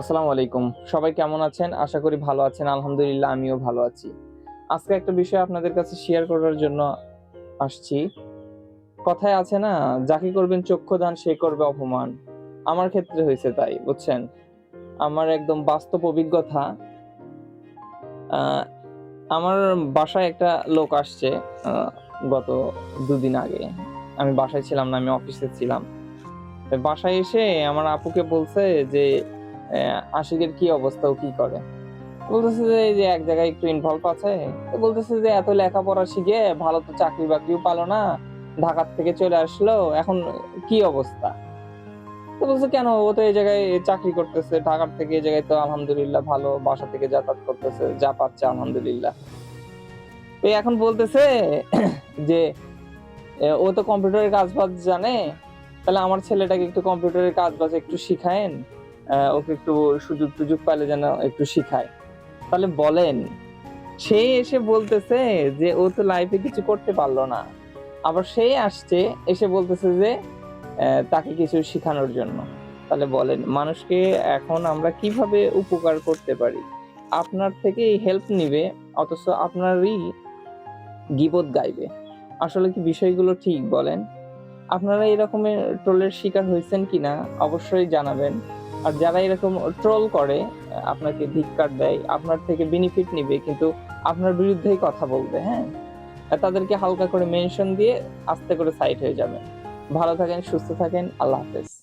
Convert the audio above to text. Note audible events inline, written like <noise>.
আসসালামু আলাইকুম। সবাই কেমন আছেন? আশা করি ভালো আছেন। আলহামদুলিল্লাহ, আমিও ভালো আছি। আজকে একটা বিষয় আপনাদের কাছে শেয়ার করার জন্য আসছি। কথায় আছে না, যাকে করবেন চক্ষুদান, সে করবে অপমান। আমার ক্ষেত্রে হয়েছে তাই, বুঝছেন? আমার একদম বাস্তব অভিজ্ঞতা আমার বাসায় একটা লোক আসছে গত দুদিন আগে। আমি বাসায় ছিলাম না, আমি অফিসে ছিলাম। বাসায় এসে আমার আপুকে বলছে যে আশিকের কি অবস্থা, ও কি করে? বলতেছে যে, এই যে এক জায়গায় একটু ইনভলভ আছে। বলতেছে যে, এত লেখাপড়া শিখে ভালো তো চাকরি বাকরিও পালো না, ঢাকার থেকে চলে আসলো, এখন কি অবস্থা? তো বলছে, কেন? ও তো এই জায়গায় চাকরি করতেছে, ঢাকার থেকে এই জায়গায় তো আলহামদুলিল্লাহ ভালো, বাসা থেকে যাতায়াত করতেছে, যা পাচ্ছে আলহামদুলিল্লাহ। তো এখন বলতেছে <coughs> যে ও তো কম্পিউটারের কাজ বাজ জানে, তাহলে আমার ছেলেটাকে একটু কম্পিউটারের কাজ বাজ একটু শিখায়েন। ওকে একটু সুযোগ টুযোগ পাইলে যেন একটু শিখায়। তাহলে বলেন, সে এসে বলতেছে যে, ও তো লাইফে কিছু করতে পারল না। আবার সে আসছে, এসে বলতেছে যে তাকে কিছু শেখানোর জন্য। তাহলে বলেন, মানুষকে এখন আমরা কীভাবে উপকার করতে পারি? আপনার থেকে হেল্প নিবে, অথচ আপনারই গিবত গাইবে। আসলে কি বিষয়গুলো ঠিক বলেন? আপনারা এরকমের ট্রোলের শিকার হয়েছেন কিনা? অবশ্যই জানাবেন। আর যারা এরকম ট্রোল করে আপনাকে ধিক্কার দেয়, আপনার থেকে বেনিফিট নিবে, কিন্তু আপনার বিরুদ্ধেই কথা বলবে হ্যাঁ? তাদেরকে হালকা করে মেনশন দিয়ে আস্তে করে সাইড হয়ে যাবেন। ভালো থাকেন, সুস্থ থাকেন, আল্লাহ হাফেজ।